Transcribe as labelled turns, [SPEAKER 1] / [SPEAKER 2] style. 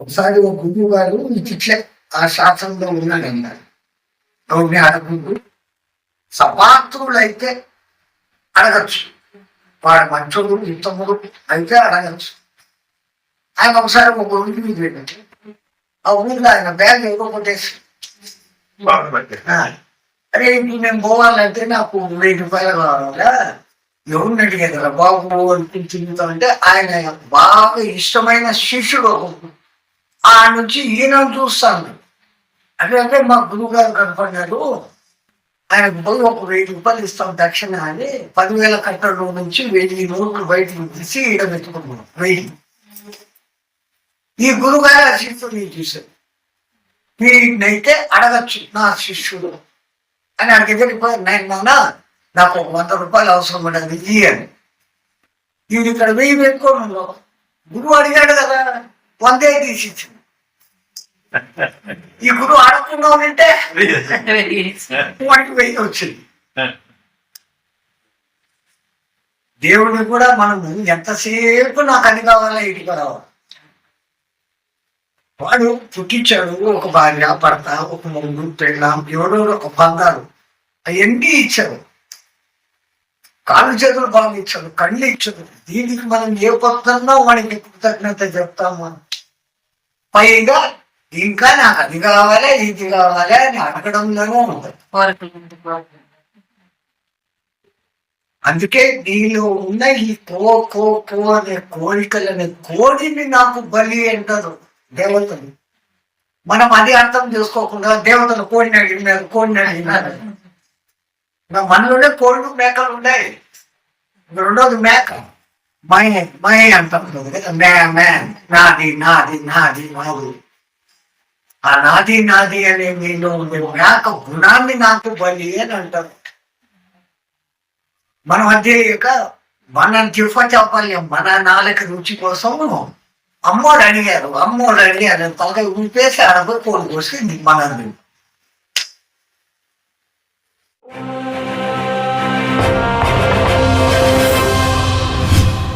[SPEAKER 1] ఒకసారి ఒక గురువు గారు ఇట్లే ఆ శాసనంలో ఉన్నాడన్నారు ఎవరిని అడగదు సపాత్రులైతే అడగచ్చు. వాడు మంచోడు ఉత్తముడు అయితే అడగచ్చు. ఆయన ఒకసారి ఒక ఊరికి మీద వెళ్ళాడు ఆ ఊరిలో ఆయన బ్యాగ్ ఎవరో కొట్టేసి అరే నేను పోవాలంటే నాకు వెయ్యి రూపాయలు కావాలా? ఎవరిని అడిగేది బాబు అనిపించింది అంటే ఆయన బాగా ఇష్టమైన శిష్యుడు ఆ నుంచి ఈయన చూస్తాను అంటే అంటే మా గురువు గారు కనపడ్డారు. ఆయన పోయి ఒక వెయ్యి రూపాయలు ఇస్తాం దక్షిణ అని. పదివేల కట్టడం నుంచి వెయ్యి నోట్లు బయటకు తీసి ఈడ పెట్టుకున్నాం. వెయ్యి. ఈ గురువు గారు ఆ శిష్యుడిని చూశారు అయితే అడగచ్చు నా శిష్యుడు అని. అడిగి వెళ్ళిపోయి నేను నాన్న నాకు ఒక వంద రూపాయలు అవసరం ఉండదు ఇయ్యి అని వీడు ఇక్కడ వెయ్యి పెట్టుకోను గురువు అడిగాడు కదా వందే తీసి ఇచ్చింది. ఈ గురువు ఆడకుండా ఉంటే వాడికి వెయ్యి వచ్చింది. దేవుడిని కూడా మనం ఎంతసేపు నాకు అది కావాలా ఇది రావాలి? వాడు పుట్టించాడు ఒక భార్య భర్త ఒక ముందు పెళ్ళాం ఎవడో ఒక బంగారు అవన్నీ ఇచ్చాడు కాలు చేతులు బాగా ఇచ్చదు కళ్ళు ఇచ్చదు దీనికి మనం ఏ పొద్దున్నా వాడికి కృతజ్ఞత చెప్తాము. పైగా ఇంకా నాకు అది కావాలి ఇది కావాలి అని అడగడంలోనే ఉంటుంది అందుకే నీలో ఉన్న ఈ కో కో కో అనే కోరికలనే కోడిని నాకు బలి అంటారు దేవతలు. మనం అది అర్థం చేసుకోకుండా దేవతలు కోడిని అడిగినారు కోడిని అడిగినారు మనలోనే కోళ్ళు మేకలు ఉన్నాయి రెండోది మేక. మై మై అంటాం కదా మే మే నాది నాది నాది నాది. ఆ నాది నాది అనే మీలో ఉండే మేక గుణాన్ని నాకు బలి అని అంటారు. మనం అదే యొక్క మన చెప్పాలి మన నాలుక రుచి కోసం అమ్మోడు అడిగారు. అమ్మోడు అడిగారు తలకాయ ఊపేసి అడగ కోడి కోసి మనది